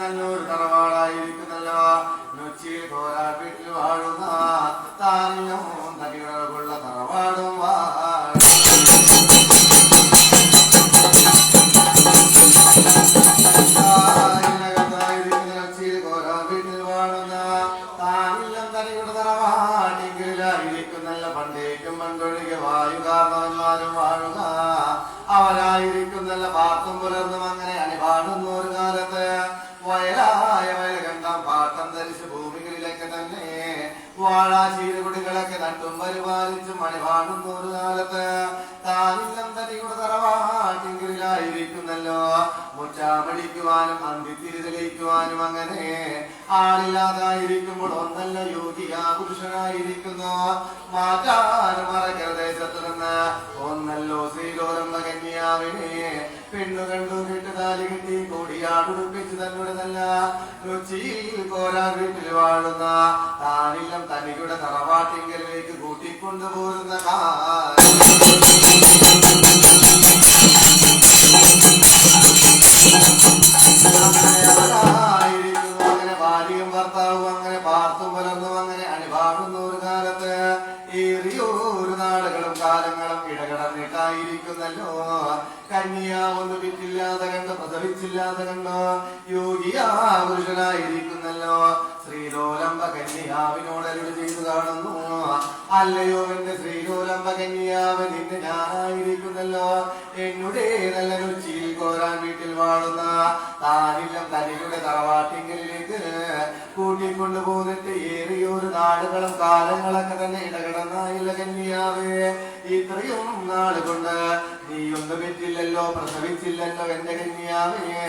നല്ലൊരു തറവാടായിരിക്കുന്നല്ലോ. നൊച്ചിയിൽ പോരാ വീട്ടിൽ വാഴുന്ന താനും ഒരു കാലത്ത്. താനില്ലം തനിയുടെ തറവാട്ടിങ്കിലായിരിക്കുന്നല്ലോ മുറ്റാമടിക്കുവാനും അന്തിത്തിരി അങ്ങനെ ആളില്ലാതായിരിക്കുമ്പോൾ ഒന്നല്ല യോഗിയാ പുരുഷനായിരിക്കുന്നു മാറ്റാനും മറക്കരദേശത്ത് നിന്ന് ഒന്നല്ലോ ശ്രീഗോരം കന്യാവിനെ പെണ്ണു കണ്ടു കേട്ട് താലി കിട്ടി കൊടിയാടുപ്പിച്ച് തന്നോട് നല്ല രുചിയിൽ പോരാ വീട്ടിൽ വാഴുന്ന താനില്ലം തനിയുടെ തറവാട്ടിങ്കലേക്ക് കൂട്ടിക്കൊണ്ടുപോരുന്ന കാലം കന്യാ ഒന്ന് വിറ്റില്ലാതെ കണ്ട് പ്രസവിച്ചില്ലാതെ കണ്ടോ. യോഗിയാ പുരുഷനായിരിക്കുന്നല്ലോ. ശ്രീലോലംബ കന്യാവിനോട് ചെയ്തു കാണുന്നു. അല്ലയോ എന്റെ ശ്രീലോലംബ കന്യാവ് നിന്റെ ഞാനായിരിക്കുന്നല്ലോ. എന്നുടെ നല്ല രുചിയിൽ കോരാൻ വീട്ടിൽ വാഴുന്ന താനില്ലം തനിയുടെ തറവാട്ടിങ്കലിലേക്ക് കൂട്ടിക്കൊണ്ടു പോന്നിട്ട് ഏറിയൊരു നാടുകളും കാലങ്ങളൊക്കെ തന്നെ ഇടകടന്നായില്ല കന്യാവേ. ഇത്രയും നാട് കൊണ്ട് നീയൊന്ന് പറ്റില്ലല്ലോ പ്രസവിച്ചില്ലല്ലോ എന്റെ കന്യാവേ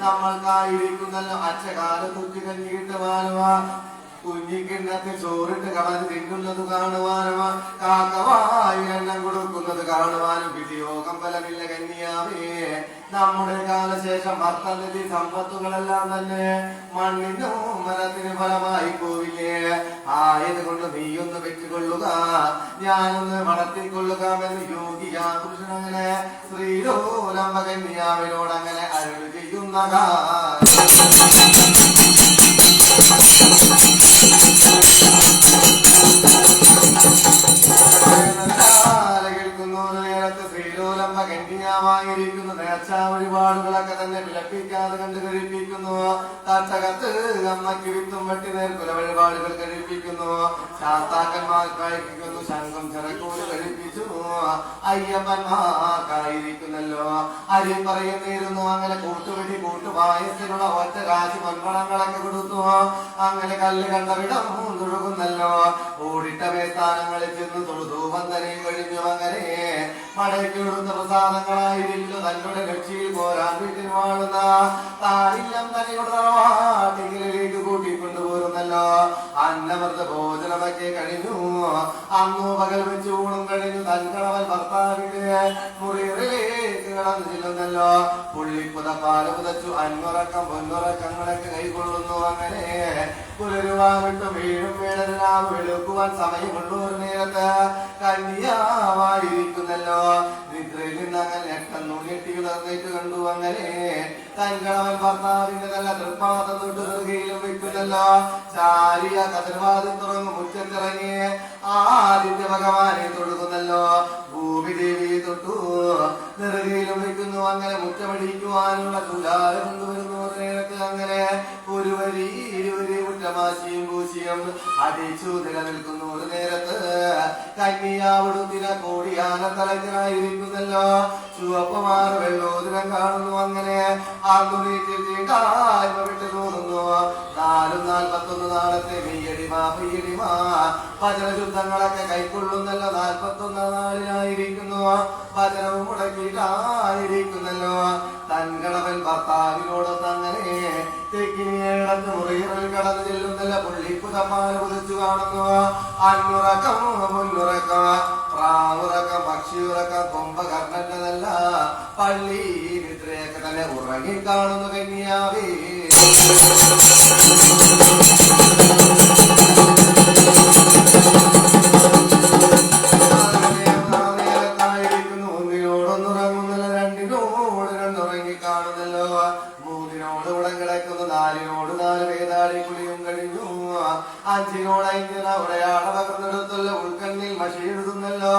നമ്മൾക്കായിരിക്കുന്നല്ലോ അച്ഛകാലത്തുറ്റി കഞ്ഞി കിട്ടുവാനുവാ കുഞ്ഞിക്കിണ്ണത്തിൽ ചോറിട്ട് കളഞ്ഞ് തിന്നുന്നത് കാണുവാനുമാ കാക്കവായി എണ്ണം കൊടുക്കുന്നത് കാണുവാനും വിധിയോഗം ഫലമില്ല കന്യാവേ. നമ്മുടെ കാലശേഷം ഭർത്തനിധി സമ്പത്തുകളെല്ലാം തന്നെ മണ്ണിനും മരത്തിന് ഫലമായി പോവില്ലേ? ആയത് കൊണ്ട് നീയൊന്ന് വെച്ചുകൊള്ളുക ഞാനൊന്ന് വളർത്തിക്കൊള്ളുക എന്ന് യോഗിയാ പുരുഷനങ്ങനെ ശ്രീലോലംബ കന്യാവിനോടങ്ങനെ അരുൾ ചെയ്യുന്ന കാലം ിരിക്കുന്നു നേർച്ച വഴിപാടുകളൊക്കെ തന്നെ വിലപ്പിക്കാതെ കണ്ട് കഴിപ്പിക്കുന്നു. തട്ടകത്ത് അമ്മയ്ക്ക് വിത്തും വെട്ടി നേർക്കുല വഴിപാടുകൾ കഴിപ്പിക്കുന്നു. ശാസ്താക്കന്മാർ കഴിപ്പിക്കുന്നു ശംഖം ചിറക്കൂട് കഴിപ്പിച്ചു. അയ്യപ്പന്മാർക്കായിരിക്കുന്നല്ലോ. അരി പറയുന്നിരുന്നു അങ്ങനെ കൂട്ടുപിടി കൂട്ടുപായത്തിനുള്ള ഒറ്റ കാശ് പൊൻപണങ്ങളൊക്കെ കൊടുത്തു. അങ്ങനെ കല്ല് കണ്ടവിടം തൊഴുകുന്നല്ലോ. ഓടിട്ട വേസ്ഥാനങ്ങളിൽ ചെന്ന് തൊഴുതൂപം തന്നെ കഴിഞ്ഞു. അങ്ങനെ മടക്കി കൊടുത്ത പ്രസാദങ്ങളായിരിക്കുന്നു തങ്ങളുടെ കക്ഷിയിൽ പോരാൻ വീട്ടിൽ വാഴുന്ന താരില്ലം തനിയുടെ വീട് കൂട്ടിക്കൊണ്ടുപോരുന്നല്ലോ അന്നമൃത ഭോജനമൊക്കെ കഴിഞ്ഞു. അന്നു പകൽ വെച്ച് ഊണും കഴിഞ്ഞു. തൻകളവൻ ഭർത്താവിന്റെ മുറിയിലേക്ക് കടന്നു ചെല്ലുന്നല്ലോ പുള്ളിപ്പുത പാൽ പുതച്ചു അന്മുറക്കം പൊന്നുറക്കങ്ങളൊക്കെ കൈക്കൊള്ളുന്നു അങ്ങനെ. പുലരുവാൻ വിട്ടു വീഴും വേടനാവ് വെളുക്കുവാൻ സമയമുള്ളൂർ നേരത്ത്. കന്യാവായിരിക്കുന്നല്ലോ. നിന്ന് അങ്ങനെ ഞെട്ടന്നു ഞെട്ടി ഉണർന്നേറ്റ് കണ്ടു അങ്ങനെ. തൻകളവൻ ഭർത്താവിന്റെ നല്ല തൃപ്പാദം തൊട്ട് നെറുകയിലും വെക്കുന്നല്ലോ ചാരിയ കതിർവാദം തുറങ്ങും മുറ്റത്തിറങ്ങി. ആദിത്യ ഭഗവാനെ തൊടുക്കുന്നല്ലോ ഭൂമി ദേവിയെ തൊട്ടു. നെറുകയിലും വെക്കുന്നു അങ്ങനെ മുറ്റമടിക്കുവാനുള്ള തുലാരം കൊണ്ടുവരുന്നു. അങ്ങനെ ഒരു വരി ഇരുവരി മുറ്റമാശിയും പൂശിയും അടിച്ചു നിലനിൽക്കുന്നു ഒരു നേരത്ത്. കന്യാവിടുത്തിന കോടിയാന തലങ്ങനായിരിക്കുന്നല്ലോ. ചുവപ്പുമാർ വെള്ളോദിനം കാണുന്നു അങ്ങനെ. ആന്തുണീറ്റിൽ തീണ്ടായ്മ വിട്ടു തോന്നുന്നു നാലും നാൽപ്പത്തൊന്ന് നാളത്തെ മെയ്യടിമാ പെയ്യടിമാ. ഭജനശുദ്ധങ്ങളൊക്കെ കൈക്കൊള്ളുന്നല്ലോ. നാൽപ്പത്തൊന്ന് നാളിലായിരിക്കുന്നു. ഭജനവും മുടക്കിയിട്ടായിരിക്കുന്നല്ലോ. തൻകടവൻ ഭർത്താവിനോടൊന്ന് അങ്ങനെ തെക്കിനിയടത്ത് മുറികളിൽ കടന്നു ചെല്ലുന്നില്ല. പുള്ളിപ്പുതമാല കുതിച്ചു കാണുന്നു. അന്നുറക്കം മുന്നുറക്കം പ്രാവുറക്കം പക്ഷിയുറക്കം കുംഭകർണന്റെതല്ല പള്ളി നിദ്രയൊക്കെ തന്നെ ഉറങ്ങി കാണുന്നു കന്യാവേ. ഉടയാട പകർന്നെടുത്തുള്ള ഉൾക്കണ്ണിൽ മഷി എഴുതുന്നല്ലോ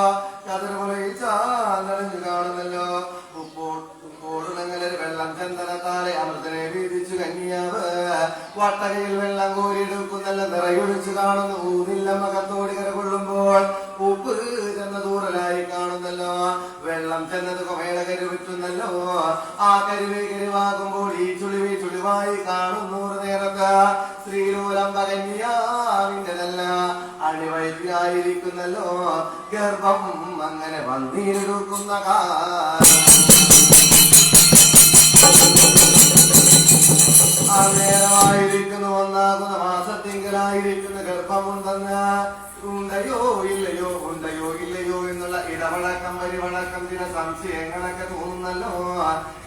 കാണുന്നല്ലോ. ഉപ്പോടുണങ്ങളിൽ വെള്ളം ചന്ദനത്താലെ അമൃതനെ വീതിച്ചു കന്യാവ് വട്ടകയിൽ വെള്ളം കോരിയെടുക്കുന്നല്ല നിറയൊഴിച്ചു കാണുന്നു. ഊതില്ല മകത്തോടി കരകൊള്ളുമ്പോൾ ഉപ്പ് ചെന്നത് കുമേള കരുവിറ്റുന്നല്ലോ ആ കരുവി കരുവാകുമ്പോൾ ഈ ചുളിവി ചുളിവായി കാണുന്നൂറ് നേരത്ത് ശ്രീലൂലം പകന്യാവിന്റെതല്ല അണിവൈദ്യായിരിക്കുന്നല്ലോ ഗർഭം അങ്ങനെ വന്നിരുക്കുന്ന കാലം. അന്നേരമായിരിക്കുന്നു ഒന്നാകുന്ന മാസത്തിങ്കലായിരിക്കുന്ന ഗർഭമുണ്ടെന്ന് ഉണ്ടയോ ഇല്ലയോ ഉണ്ടയോ ഇല്ലയോ എന്നുള്ള ഇടവഴക്കം പരിവഴക്കം ചില സംശയങ്ങളൊക്കെ തോന്നുന്നല്ലോ.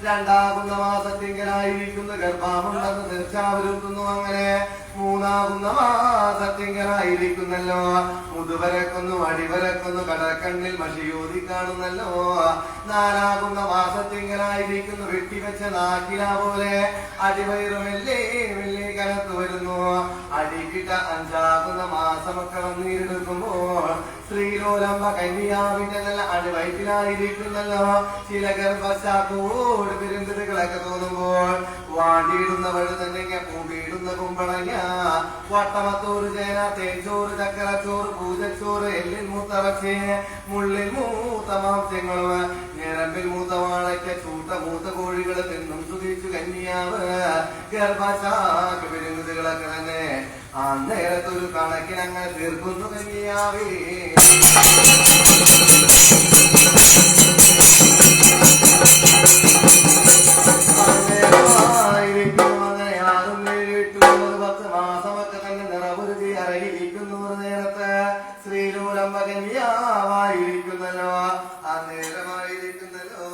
രണ്ടാകുന്ന മാസത്തിങ്കലായിരിക്കുന്ന ഗർഭമുണ്ടെന്ന് തീർച്ചയായും അങ്ങനെ. മൂന്നാകുന്ന മാസത്തിങ്കലായിരിക്കുന്നല്ലോ മുതുവരക്കുന്നു അടിവരക്കുന്നു കടക്കണ്ണിൽ മഷിയൂതി കാണുന്നല്ലോ. നാലാകുന്ന മാസത്തിങ്കനായിരിക്കുന്നു വെട്ടിവെച്ച നാക്കില പോലെ. അടിവയറ് മെല്ലെ കനത്തു വരുന്നു അടിക്കിട്ട അഞ്ചാകുന്ന മാസമൊക്കെ വന്നിരുടുക്കുമ്പോൾ ശ്രീലോലംബ കന്യാവിന്റെ നല്ല അടിവയറ്റിലായിരിക്കുന്നല്ലോ ചില ഗർഭശാക്കോട് പെരുന്തിരുകളൊക്കെ തോന്നുമ്പോൾ വാണ്ടിയിടുന്ന വഴി തന്നെ പൂവിയിടുന്ന കുമ്പളങ്ങ. വട്ടമത്തോറ് ചേന തേച്ചോറ് ചക്കരച്ചോറ് പൂജച്ചോറ് എല്ലിൽ മൂത്തറച്ച്. മുള്ളിൽ മൂത്ത മാംസ്യങ്ങളും ഞരമ്പിൽ മൂത്ത വാഴയ്ക്ക ചൂട്ട മൂത്ത കോഴികൾ തിന്നും സുഖിച്ചു കന്യാവ്. ഗർഭശാക്ക് പെരുന്തിരുകളൊക്കെ തന്നെ അന്നേരത്തൊരു കണക്കിനങ്ങ് തീർക്കുന്നു കന്യാവേ. നേരത്ത്. ശ്രീലൂലംബകന്യാവായിരിക്കുന്നല്ലോ അന്നേരമായിരിക്കുന്നല്ലോ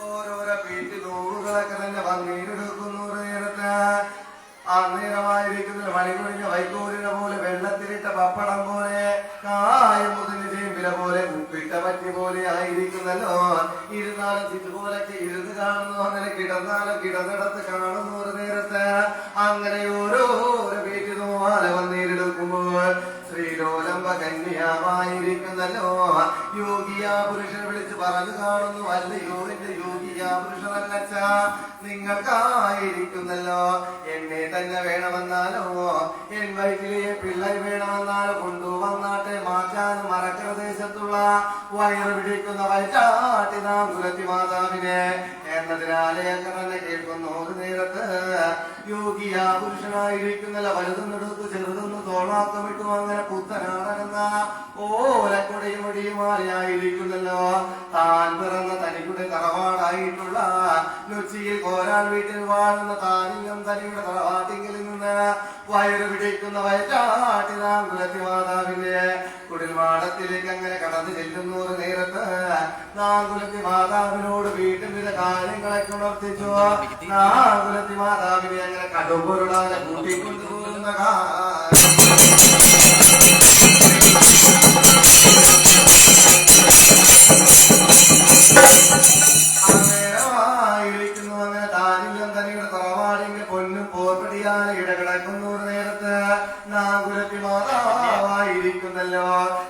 ഓരോരോ വീട്ടിൽ നൂറുകളൊക്കെ തന്നെ വന്നീരെടുക്കുന്നു നേരത്തെ. ആ നേരമായിരിക്കുന്ന മണികുഴിഞ്ഞ വൈക്കോലിനെ പോലെ വെള്ളത്തിലിട്ട പപ്പടം പോലെ കായ മുതിന് ചേമ്പില പോലെ ഉപ്പിട്ട പറ്റി പോലെ ആയിരിക്കുന്നല്ലോ. ഇരുന്നാലും ഇതുപോലൊക്കെ ഇരുന്ന് കാണുന്നു. അങ്ങനെ കിടന്നാലും കിടന്നിടത്ത് കാണുന്നു ഒരു നേരത്ത്. അങ്ങനെ ഓരോ വീട്ടിൽ നോവാല വന്നേരെടുക്കുമ്പോൾ ശ്രീലോലംബ കന്യാവായിരിക്കുന്നല്ലോ യോഗിയാ പുരുഷൻ വിളിച്ച് പറഞ്ഞു കാണുന്നു. അല്ലയോ എന്റെ യോഗിയാ പുരുഷനല്ലച്ച നിങ്ങൾക്കായിരിക്കുന്നല്ലോ. എന്നെ തന്നെ വേണമെന്നാലോ? എൻ വയറ്റിലെ പിള്ളേർ വേണമെന്നാലോ കൊണ്ടുവന്നാട്ടെ. മാറ്റാൻ മറക്കദേശത്തുള്ള വയറ് പിടിക്കുന്ന വയറ്റാട്ടി നാം കുലത്തി മാതാവിനെ എന്നതിനാലെ അങ്ങനെ തന്നെ കേൾക്കുന്നു ഒരു നേരത്ത്. യോഗിയാ പുരുഷനായിരിക്കുന്നല്ല. വലുതെന്നെടുത്ത് ചെറുതെന്ന് തോളാക്കമിട്ടു. അങ്ങനെ പുത്തനാടകുന്ന കോരാൻ വീട്ടിൽ വാഴുന്ന താനിലും തനിയുടെ തറവാട്ടിങ്കിൽ നിന്ന് വയറ് പിടിക്കുന്ന വയറ്റാട്ടി നാം കുലത്തി മാതാവിന്റെ കുടിൽമാടത്തിലേക്ക് അങ്ങനെ കടന്നു ചെല്ലുന്നു ഒരു നേരത്ത്. നാകുലത്തി മാതാവിനോട് വീട്ടിൽ വിധ കാര്യങ്ങളൊക്കെ ഉണർത്തിച്ചു. നാകുലത്തി മാതാവിനെ അങ്ങനെ കടുപൊരുളാതെ കൂട്ടിക്കൊണ്ടുപോകുന്ന പോർപ്പടിയാലെ ഇടകിടക്കുന്നു ഒരു നേരത്ത് നാഗുലത്തി മാതാവായിരിക്കുന്നല്ലോ.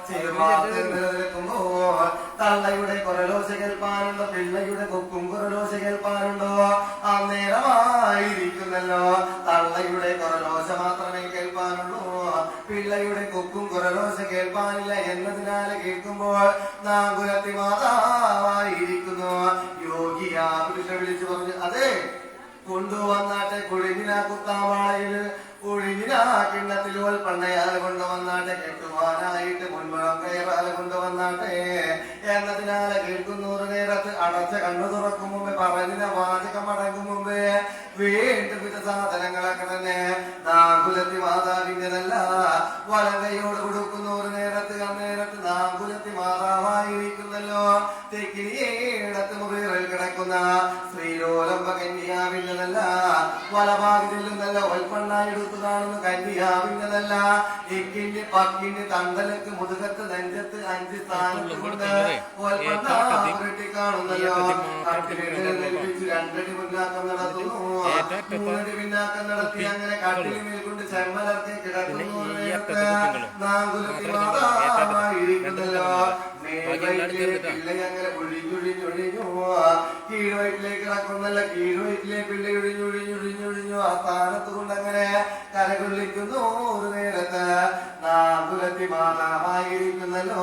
ചെറുപാത്തിൽ നിലനിൽക്കുമ്പോൾ തള്ളയുടെ കൊരലോശ കേൾപ്പാനുണ്ടോ പിള്ളയുടെ കൊക്കും കൊരലോശ കേൾപ്പാനുണ്ടോ അന്നേരമായിരിക്കുന്നല്ലോ തള്ളയുടെ കൊരലോശ മാത്രമേ കേൾപ്പാനുള്ളൂ. പിള്ളയുടെ കൊക്കും കൊരലോശ കേൾപ്പാനില്ല എന്നതിനാൽ കേൾക്കുമ്പോൾ നാഗുലത്തി മാതാവായിരിക്കുന്നു. യോഗിയാ പുരുഷ വിളിച്ചു പറഞ്ഞു കൊണ്ടുവന്നാട്ടെ കുഴിഞ്ഞിന കുത്താവാളയിൽ കുഴിഞ്ഞിന കിണ്ണത്തിൽ പണ്ണയാൽ കൊണ്ടുവന്നാട്ടെ കെട്ടുവാനായിട്ട് മുൻപുറം കയറാൽ കൊണ്ടുവന്നാട്ടെ. എന്നതിനാല് കേൾക്കുന്നൂറ് നേരത്ത് അടച്ച കണ്ണു തുറക്കും മുമ്പേ പറഞ്ഞ വാചകം അടങ്ങും മുമ്പേ. വീണ്ടും വിധ സാധനങ്ങളൊക്കെ തന്നെ നാകുലത്തി മാതാവിന്റെതല്ല വലങ്കയോട് കൈയോട് കൊടുക്കുന്നൂറ് നേരത്ത് അന്നേരത്ത് നാഗുലത്തി മാതാവായിരിക്കുന്നല്ലോ. തെക്കിനിയേടത്ത് മുറിയിൽ കിടക്കുന്ന സ്ത്രീലോലം കന്യാവിന്റെതല്ല കാണുന്നല്ല വലഭാഗി നിന്നല്ല ഒൽപ്പണ്ണായി എടുത്തതാണെന്ന് എക്കിന്റെ ഇക്കിന്റെ പക്കിന്റെ തണ്ടലക്ക് മുതുകത്ത് നെഞ്ചത്ത് അഞ്ച് സ്ഥാനത്ത് കൊണ്ട് ഒൽപ്പണ്ണ കാണുന്നല്ലോ. കട്ടിലിട്ട് രണ്ടടി മുന്നാക്കം നടത്തുന്നു. മൂന്നടി പിന്നാക്കം നടത്തി അങ്ങനെ കട്ടിലിൽ മേൽക്കൊണ്ട് ചെമ്മലർത്തി കിടക്കുന്നു നാങ്കുലത്തി മേൽവയറ്റിലെ പിള്ളയങ്ങനെ ഒഴിഞ്ഞൊഴിഞ്ഞൊഴിഞ്ഞു കീഴ്വയറ്റിലേക്ക് കിടക്കുന്നല്ല കീഴ്വയറ്റിലെ പിള്ള ഒഴിഞ്ഞൊഴിഞ്ഞൊഴിഞ്ഞൊഴിഞ്ഞു ആ സ്ഥാനത്ത് കരകൊള്ളിക്കുന്നു ഒരു നേരത്ത്. മാതാവായിരിക്കുന്നല്ലോ.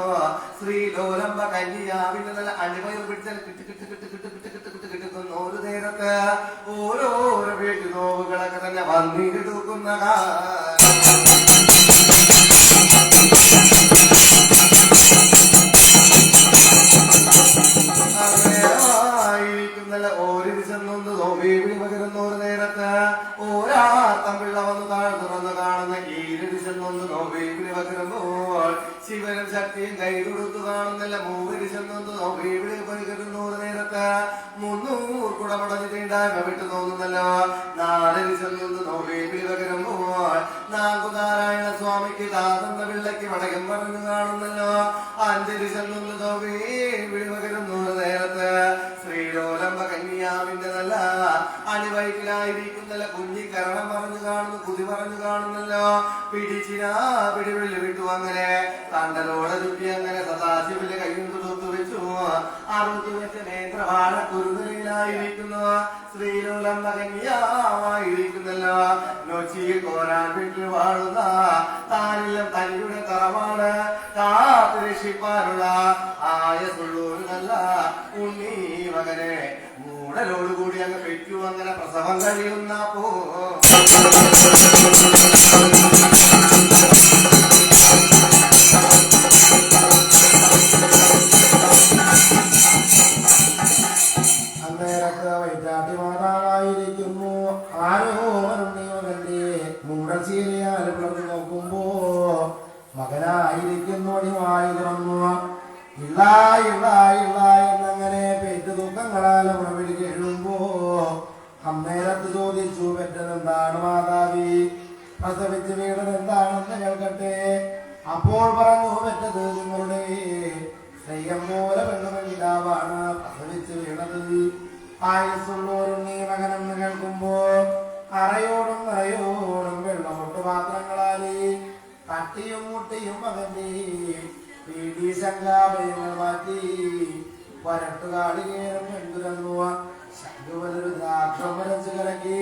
ശ്രീലോലംബ കന്യാവിന്റെ നല്ല അടിമയിൽ പിടിച്ചാൽ കിട്ടി കിട്ടി കിട്ടി കിട്ടി കിട്ടി കിട്ടി കിട്ടി കിട്ടുന്ന ഒരു നേരത്ത് ഓരോരോ വീട്ടു നോവുകളൊക്കെ തന്നെ വന്നിട്ട് ശക്തിയും കൈ കൊടുത്തു കാണുന്നില്ല. മൂവരി നോവേവിളി പകരുന്ന ഒരു നേരത്ത്. മുന്നൂറ് കുടമടഞ്ഞ് തീണ്ടായ്മ വിട്ടു തോന്നുന്നല്ലോ. നാലരി ചെന്നു പകരുമ്പോൾ നാഗുനാരായണ സ്വാമിക്ക് താതന്ന പിള്ളയ്ക്ക് വടകം പറഞ്ഞു കാണുന്നല്ലോ. അഞ്ചരി ചെന്നു പകരുന്ന ഒരു നേരത്ത്. ശ്രീലോലംബ കന്യാവിന്റെ നല്ല അണിവയറ്റിലായിരിക്കുന്നല്ല കുഞ്ഞി കരണം പറഞ്ഞു കാണുന്നു കുതി പറഞ്ഞു കാണുന്നല്ലോ. പിടിച്ചിനാ പിടിവിളി വിട്ടു അങ്ങനെ. തണ്ടലോടെ ചുറ്റി അങ്ങനെ സദാശിവന്റെ കയ്യും തുടുത്തു വെച്ചു. അറുതി വെച്ച നേത്രവാഴ കുറുതലയിലായിരിക്കുന്നു ശ്രീലോലംബ കന്യാവായിരിക്കുന്നല്ലോ നൊച്ചിയിൽ കോരാൻ വീട്ടിൽ വാഴുന്ന താനിലും തനിയുടെ തറവാണ് കാത്തു രക്ഷിപ്പാനുള്ള ആയ നല്ല ഉണ്ണി മകനെ. മൂടലോടുകൂടി അങ്ങ് കഴിക്കൂ അങ്ങനെ പ്രസവം കഴിയുന്ന പോ. പ്രസവിച്ച് വീണത് എന്താണെന്ന് കേൾക്കട്ടെ. അപ്പോൾ പറഞ്ഞു പെറ്റത് നിങ്ങളുടെ സ്നേഹം പോലെ പെണ്ണുമെങ്കിലാവാണ് പ്രസവിച്ച് വീണത് ആയുസുള്ളോരുണ്ണി മകനെന്ന് കേൾക്കുമ്പോ അറയോടും നിറയോടും വെള്ളമൊട്ട് പാത്രങ്ങളാലേ തട്ടിയും മുട്ടിയും മകന്റെ പീഡി ശങ്കാഭയങ്ങൾ മാറ്റി വരട്ടുകാളികേരം എന്തുരന്നു ശങ്കുവലൊരു ദ്രാക്ഷം വരച്ചു കലക്കി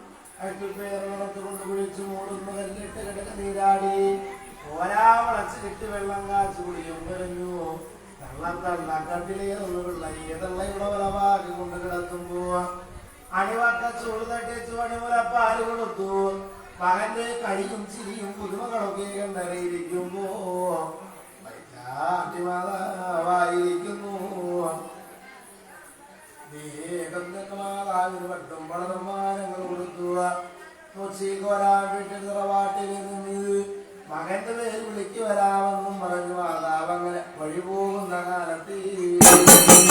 അട്ടുപേറുകളത്ത് കൊണ്ട് കുഴിച്ചു മൂടുന്നു കല്ലിട്ട് കിടക്ക് നീരാടി ഓരാ വളച്ച് കിട്ടി വെള്ളം കാച്ചു കുടിയും കഴിഞ്ഞു തള്ളം തള്ള കട്ടിലേറുള്ള ഏതള്ള ഇവിടെ വലവാക്കി കൊണ്ട് കിടത്തുമ്പോ അണിവക്ക ചൂട് തട്ടിച്ചു അണിമുലപ്പാൽ കൊടുത്തു മകന്റെ കളിയും ചിരിയും പുതുമകളൊക്കെ കണ്ടറിയിരിക്കുമ്പോ മാതാവായിരിക്കുന്നു നീകന്മാതാവിന് പട്ടും വളർമാനങ്ങൾ കൊടുത്തു കൊച്ചി കോരാൻ വീട്ടിൽ നിറവാട്ടിൽ നിന്ന് മകന്റെ പേര് വിളിക്ക് വരാമെന്നും പറഞ്ഞു മാതാവ് അങ്ങനെ വഴി പോകുന്ന കാലത്ത്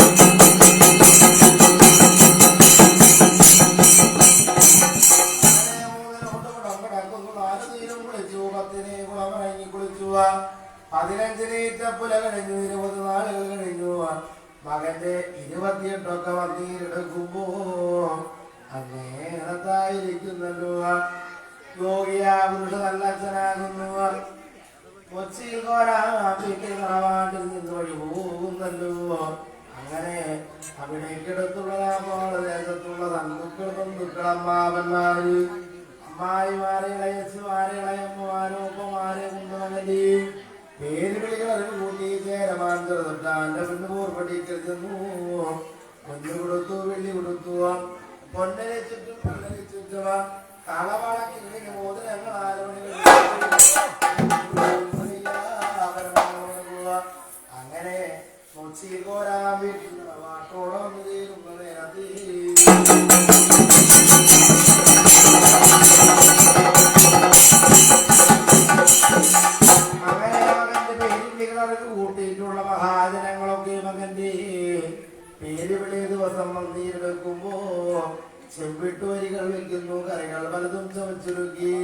മകന്റെ ഇരുപത്തിയെട്ടൊക്കെ വന്നീരെടുക്കുമ്പോ അങ്ങേറത്തായിരിക്കുന്നല്ലോ യോഗിയാ പുരുഷ നല്ല അച്ഛനാകുന്നു കൊച്ചിയിൽ കോരാട്ടിൽ തറവാട്ടിൽ നിന്ന് വഴി അങ്ങനെ അവിടേക്കടുത്തുള്ള ദേശത്തുള്ള ബന്ധുക്കൾ ബന്ധുക്കൾ അമ്മായിമാരെ ഇളയച്ചുമാരെ ഇളയമ്മമാരെ ഒപ്പമാരെ പേര് വിളികൾ കൂട്ടി ചേരമാൻ ചെറുതൊട്ടാന്റെ പെണ്ണ് പൂർപ്പടിക്കൽ ചെന്നു പൊന്നു കൊടുത്തു വെള്ളി കൊടുത്തു പൊന്നരെ ചുറ്റും പൊന്നരെ ചുറ്റുക കളവളക്കിങ്ങനെ മോതിരങ്ങൾ ആരോണികൾ അങ്ങനെ കൊച്ചിയിൽ കോരാൻ വീട്ടിൽ വാട്ടോടെ വന്നു ദിവസം വന്നീരെടുക്കുമ്പോ ചെമ്പിട്ട് വരികൾ വെക്കുന്നു കറികൾ പലതും ചമച്ചുരുക്കി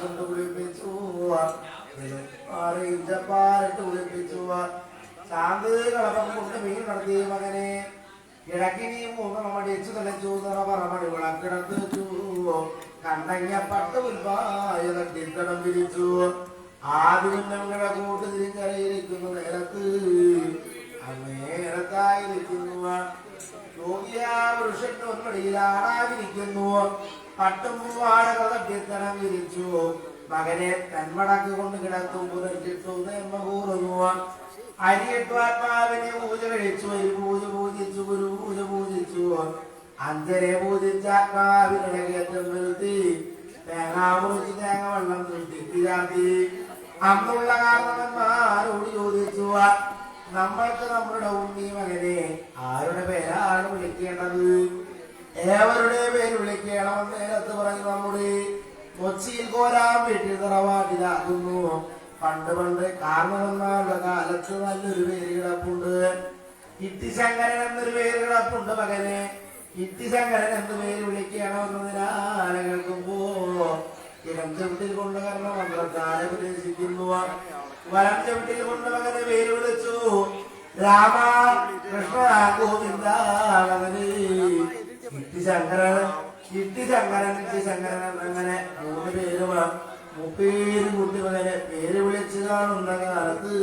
കൊണ്ട് കുളിപ്പിച്ചു ഇഞ്ചപ്പാലിട്ട് കുളിപ്പിച്ചു ശാന്തി കളപ്പം കൊണ്ട് മീൻ നടത്തി മകനെ കിഴക്കിനി മൂന്നെണ്ണം അടിച്ചു തലച്ചു പറമണി വിളക്കിടത്ത് കണ്ടങ്ങ പട്ട് ഉൽപായ തട്ടിത്തടം വിരിച്ചു. ആദ്യം ഞങ്ങളുടെ കൂട്ട് തിരിച്ചറിയിരിക്കുന്ന നേരത്ത് അങ്ങേരത്തായിരിക്കുന്നു യോഗിയാ പുരുഷന്റെ ഒന്നടിയിലാടാതിരിക്കുന്നു പട്ടും വാടക തട്ടിത്തടം വിരിച്ചു. മകനെ തന്മടക്ക് കൊണ്ട് കിടത്തും പുലർച്ചിട്ടു നേർമ കൂറുന്നു. അരിയിട്ടു ആത്മാവിനെ പൂജ കഴിച്ചു ഒരു പൂജ പൂജിച്ചു ഗുരു പൂജ പൂജിച്ചു. അഞ്ചരെ പൂജിച്ച ആത്മാവിനെ കയറ്റം വരുത്തി. തേങ്ങാ പൂജി തേങ്ങ വെള്ളം തുട്ടിയാത്തി അന്നുള്ള കാരണവന്മാരോട് ചോദിച്ചു നമ്മൾക്ക് നമ്മുടെ ഉണ്ണി മകനെ ആരുടെ പേരാണ് വിളിക്കേണ്ടത്? ഏവരുടെ പേര് വിളിക്കണമെന്ന് നേരത്ത് പറഞ്ഞു നമ്മുടെ. കൊച്ചിയിൽ കോരാൻ വീട്ടിൽ തറവാട്ടിലാക്കുന്നു. പണ്ട് പണ്ട് കാരണവന്മാരുടെ കാലത്ത് നല്ലൊരു പേര് കിടപ്പുണ്ട്. ഇത്തിശങ്കരൻ എന്നൊരു പേര് കിടപ്പുണ്ട് മകനെ. ഇത്തിശങ്കരൻ എന്ന് പേര് വിളിക്കണമെന്നതിനാലെ കേൾക്കുമ്പോ ഇടം ചവിട്ടിൽ കൊണ്ട് കാരണം മന്ത്രത്താലെ പ്രവേശിക്കുന്നു വലം ചവിട്ടിൽ കൊണ്ട് മകനെ പേര് വിളിച്ചു. രാമ കൃഷ്ണ ഗോവിന്ദ കിട്ടി ശങ്കരൻ കിട്ടി ശങ്കരൻ അങ്ങനെ മൂന്ന് പേര് മുപ്പേര് കുട്ടി മകനെ പേര് വിളിച്ചു കാണുന്ന കാലത്ത്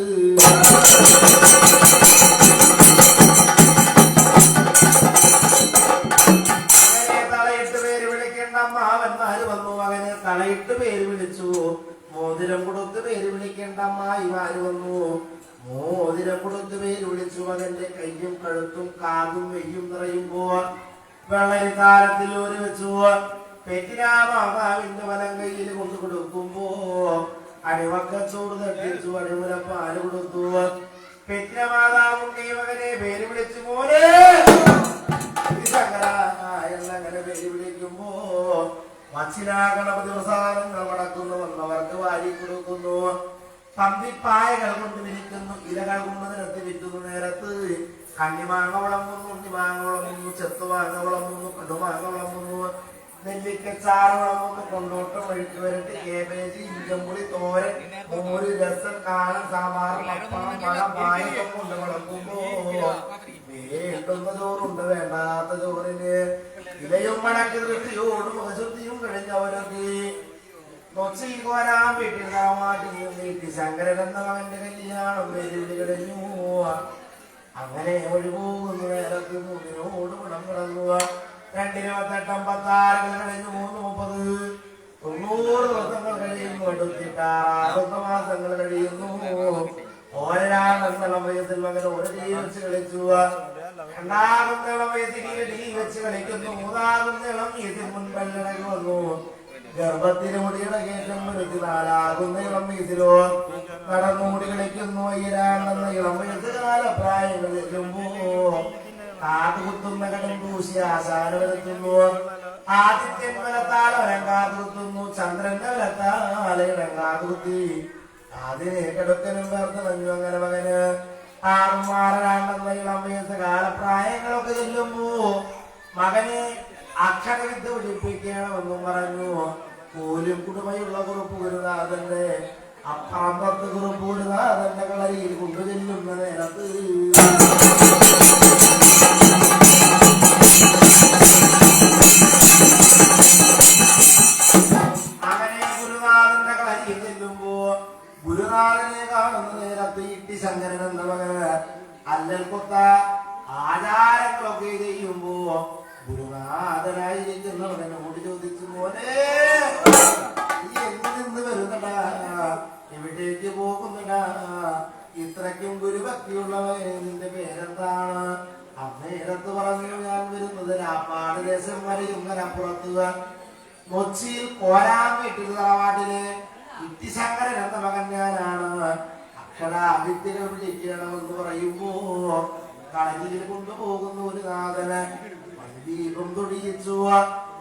പേര് വാരുവന്നു മോതിര വന്നു മോതിരം കൊടുത്ത് പേര് വിളിച്ചു അവന്റെ കയ്യും കഴുത്തും കാതും വെയ്യും നിറയുമ്പോ വെള്ളരി താരത്തിൽ ഒരു വെച്ചു. പെറ്റിരാമാവിന്റെ വലം കയ്യിൽ കൊണ്ടു കൊടുക്കുമ്പോ അടിവക്കച്ചോട് തട്ടിച്ചു അടിമുല പാൽ കൊടുത്തു. പെറ്റിരമാതാവും ദൈവകനെ പേര് വിളിച്ചു പോലെ എന്നങ്ങനെ പേര് വിളിക്കുമ്പോ മച്ചിനാ ഗണപതി പ്രസാദങ്ങൾ വന്നവർക്ക് വാരി കൊടുക്കുന്നു. പന്തിപ്പായകൾ കൊണ്ട് വിരിക്കുന്നു ഇലകൾ കൊണ്ട് നിരത്തി വിറ്റുന്നു നേരത്ത്. കണ്ണിമാങ്ങ വിളമ്പുന്നു ഉണ്ണിമാങ്ങ വിളമ്പുന്നു ചെത്തുമാങ്ങ വിളമ്പുന്നു കടുമാങ്ങ വിളമ്പുന്നു നെല്ലിക്കച്ചാറ് വിളമ്പുന്നു കൊണ്ടോട്ടം വഴിക്ക് വരട്ട് കേബേജ് ഇഞ്ചമ്പുളി തോരൻ മോര് രസം കാളൻ സാമ്പാർ പപ്പടം പഴം പായസം കൊണ്ട് വിളമ്പുമ്പോ വേണ്ടുന്ന ചോറുണ്ട് വേണ്ടാത്ത ചോറിന്. ഇലയും മടക്കി ദൃഷ്ടിയോട് അശുദ്ധിയും കഴിഞ്ഞവരൊക്കെ. കൊച്ചിൽ കോരാൻ വീട്ടിൽ താമാട്ടി നീട്ടി ശങ്കരൻ എന്ന മകന്റെ കല്യാണം വെല്ലുവിളി കഴിഞ്ഞു അങ്ങനെ ഒഴിപോകുന്ന നേരത്ത് മൂന്നിനോട് പണം കിടങ്ങുക രണ്ടിരുപത്തെട്ട് അമ്പത്താറുകൾ കഴിഞ്ഞു മൂന്ന് മുപ്പത്. തൊണ്ണൂറ് ദിവസങ്ങൾ കഴിയുന്നു എടുത്തിട്ടാറ് മാസങ്ങൾ കഴിയുന്നു. ഓരോ വയസ്സിൽ മകൻ ഒരു ടീ വെച്ച് കളിച്ചു. രണ്ടാമത്തെ വയസ്സിൽ ടീ വെച്ച് കളിക്കുന്നു. മൂന്നാമത്തെ ഇതിൽ മുൻപല്ലടങ്ങി വന്നു. ഗർഭത്തിന് കേറ്റം നാലാകും നീളം വീതിലോ നടന്നുകൂടി കളിക്കുന്നു ഈരാണെന്ന ഇളം വയസ്സ് കാലപ്രായങ്ങൾ കാത്തുകുത്തുന്ന കടം പൂശി ആശാന വരുത്തുന്നു ആദിത്യൻ വലത്താൽ അവൻ കാതുകുത്തുന്നു ചന്ദ്രന്റെ വലത്താൽ ഇടം കാതുകുത്തി അതിനെ കിടക്കനും വേർത്തണഞ്ഞു അങ്ങനെ മകന്. ആറും ആറരാണ്ടെന്ന ഇളം വയസ്സ് കാലപ്രായങ്ങളൊക്കെ ചെല്ലുമ്പോ മകനെ അക്ഷരവിദ്യ പഠിപ്പിക്കണമെന്നും പറഞ്ഞു. കോലിക്കുടുമയുള്ള കുടുമയുള്ള കുറുപ്പ് ഗുരുനാഥന്റെ അപ്പറമ്പത്ത് കുറുപ്പ് ഗുരുനാഥന്റെ കളരിയിൽ കൊണ്ടുചെല്ലുന്ന നേരത്ത്. അങ്ങനെ ഗുരുനാഥന്റെ കളരിയിൽ ചെല്ലുമ്പോ ഗുരുനാഥനെ കാണുന്ന നേരത്ത് ഇട്ടി ശങ്കരൻ എന്ന മകന് അല്ലൽ കൊത്ത ആചാരങ്ങളൊക്കെ ചെയ്യുമ്പോ ഗുരുനാഥനായിരിക്കുന്നവനോട് ചോദിച്ചു മോനെ നീ എങ്ങു വരുന്നടാ? എവിടേക്ക് പോകുന്നടാ. ഇത്രയ്ക്കും ഗുരുഭക്തിയുള്ളവനെ നിന്റെ പേരെന്താണ്? അന്നേരത്ത് പറഞ്ഞു ഞാൻ വരുന്നത് രാപ്പാട് ദേശം വരെയുങ്ങനപ്പുറത്ത് കൊച്ചിയിൽ കോരാൻ വീട്ടിൽ തറവാട്ടിൽ ഇത്തിശങ്കരൻ എന്ന മകൻ ഞാനാണ്. അക്ഷരാഭിത്തികൾ പിടിക്കണമെന്ന് പറയുമ്പോ കളരിയിൽ കൊണ്ടുപോകുന്ന ഒരു നാഥന് ദീപം തൊടിയിച്ചു.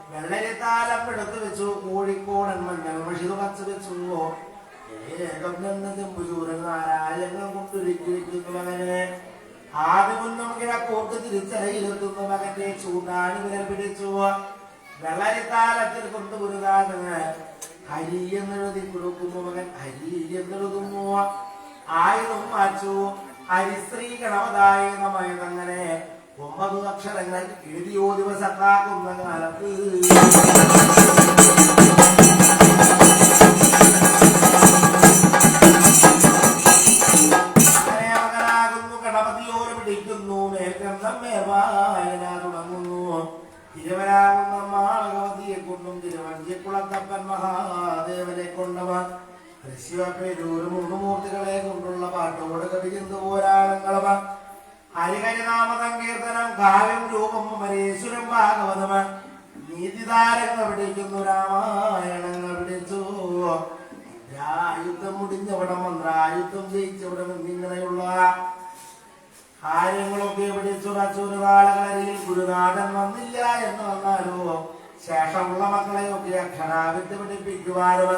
വെള്ളരിത്താലം എടുത്തു വെച്ചു. കോഴിക്കോടൻ മഞ്ഞൾ മഷി തുടച്ചു വെച്ചു. ഏകം നിന്ന് ചെമ്പുചൂരൻ നാരായണങ്ങൾ കൊണ്ടൊരുക്കിയിരിക്കുന്നു മകനെ. മകന്റെ ചൂണ്ടാണി വിരൽ പിടിച്ചു. വെള്ളരിത്താലത്തിൽ കൊണ്ടുപോരുതാണെന്ന് ഹരി എന്നെഴുതി കൊടുക്കുന്നു മകൻ. ഹരി എന്നെഴുതുന്നു. ആയുധം മാച്ചു. ഹരിശ്രീ അക്ഷരങ്ങൾ എഴുതിയോ ദിവസക്കാക്കുന്ന കാലത്ത് തിരുവരാകുന്ന ഭഗവതിയെ കൊണ്ടും തിരുവഞ്ചിക്കുളത്തപ്പൻ മഹാദേവനെ കൊണ്ടവർ തൃശ്ശിവപ്പേരൂര് മൂന്ന് മൂർത്തികളെ കൊണ്ടുള്ള പാട്ടോട് കവിയുന്ന പോരാളങ്ങളവ ഹരിഹരിനാമ സങ്കീർത്തനം കാവ്യം രൂപം മരേശ്വരം ഭാഗവതമ. നീതിതാരങ്ങൾ പിടിക്കുന്നു രാമായണങ്ങൾ പിടിച്ചു യുദ്ധം മുടിഞ്ഞവിടം മന്ത്രായുധം ജയിച്ചവിടം എന്നിങ്ങനെയുള്ള കാര്യങ്ങളൊക്കെ പിടിച്ചുറച്ചൊരു നാളുകളിൽ ഗുരുനാഥൻ വന്നില്ല എന്ന് വന്നാലോ? ശേഷമുള്ള മക്കളെയൊക്കെ അക്ഷരാവിദ്യ പഠിപ്പിക്കുവാനും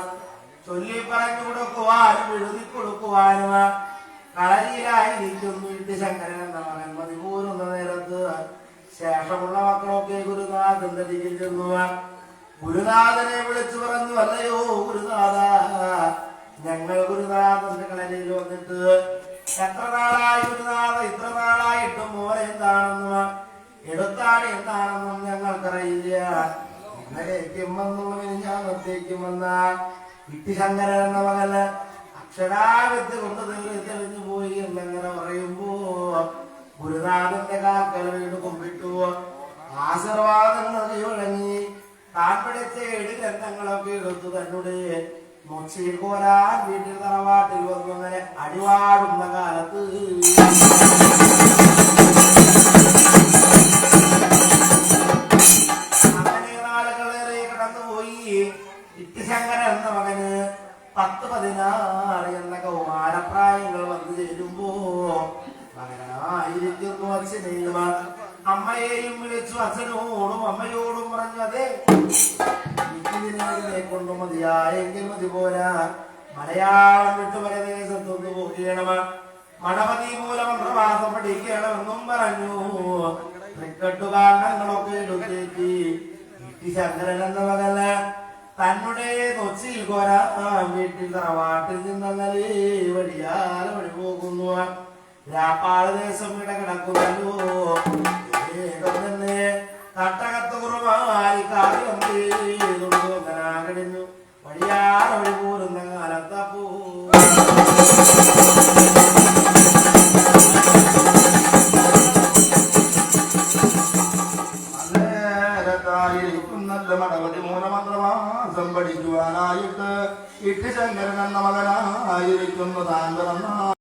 ചൊല്ലി പറഞ്ഞു കൊടുക്കുവാനും എഴുതി കൊടുക്കുവാനും കളരിയിലായിരിക്കുന്നു ഇട്ട് ശങ്കരൻ എന്ന മകൻ നേരത്ത് ശേഷമുള്ള മക്കളൊക്കെ ഗുരുനാഥൻ തരികിൽ ചെന്നു ഗുരുനാഥനെ വിളിച്ചു പറഞ്ഞു അല്ലയോ ഗുരുനാഥ ഞങ്ങൾ ഗുരുനാഥന്റെ കളരിയിൽ വന്നിട്ട് എത്ര നാളായി ഗുരുനാഥ ഇത്ര നാളായിട്ടും മോനെ എന്താണെന്നും എടുത്താണ് എന്താണെന്നും ഞങ്ങൾക്കറിയില്ല. ഇന്നലേക്കും വന്നു ഞാനത്തേക്കും വന്ന. വിട്ടിശങ്കരൻ എന്ന മകന് അക്ഷരാവിത്ത് കൊണ്ട് തെളി തെളിഞ്ഞു പോയി എന്നങ്ങനെ പറയുമ്പോ ഗുരുനാഥന്റെ കാക്കൽ കുമ്പിട്ടു. ആശീർവാദങ്ങൾ വഴങ്ങി. താൻ പിടിച്ച ഏഴ് എടുത്തു തന്നെ മൊച്ചിയിൽ കോരാൻ വീട്ടിൽ തറവാട്ടിൽ വന്നങ്ങനെ അടിവാടുന്ന കാലത്ത്. നാളുകളേറെ കടന്നുപോയി. ഇട്ടിശങ്കര എന്ന മകന് പത്ത് പതിനാറ് കൗമാരപ്രായങ്ങൾ വന്നു ചേരുമ്പോ മകനായിരിക്കുന്നു അച്ഛനെയും അമ്മയെയും വിളിച്ചു അച്ഛനോടും അമ്മയോടും പറഞ്ഞു അതെ ഇതിനെ കൊണ്ട് മതിയായെങ്കിൽ മതി പോരാ. മലയാളം വിട്ടു പരദേശത്തൊന്ന് പോകണം മൂലം പ്രവാസം പഠിക്കണമെന്നും പറഞ്ഞു. ക്രിക്കറ്റ് കാരണങ്ങളൊക്കെ എടുത്തേക്ക് ശങ്കരൻ എന്ന മകന് തന്നെ കൊച്ചിയിൽ കൊര വീട്ടിൽ തറവാട്ടിൽ നിന്നങ്ങനെ വഴിയാല വഴി പോകുന്നു. രാപ്പാട് ദേശം ഇവിടെ കിടക്കുന്നല്ലോ ഏകം തന്നെ തട്ടകത്ത് കുറവായി കാര്യം കഴിഞ്ഞു വഴിയാല വഴി പോരുന്ന കാലത്തപ്പോ എന്ന മകനായിരിക്കുന്നു താൻ പിറന്ന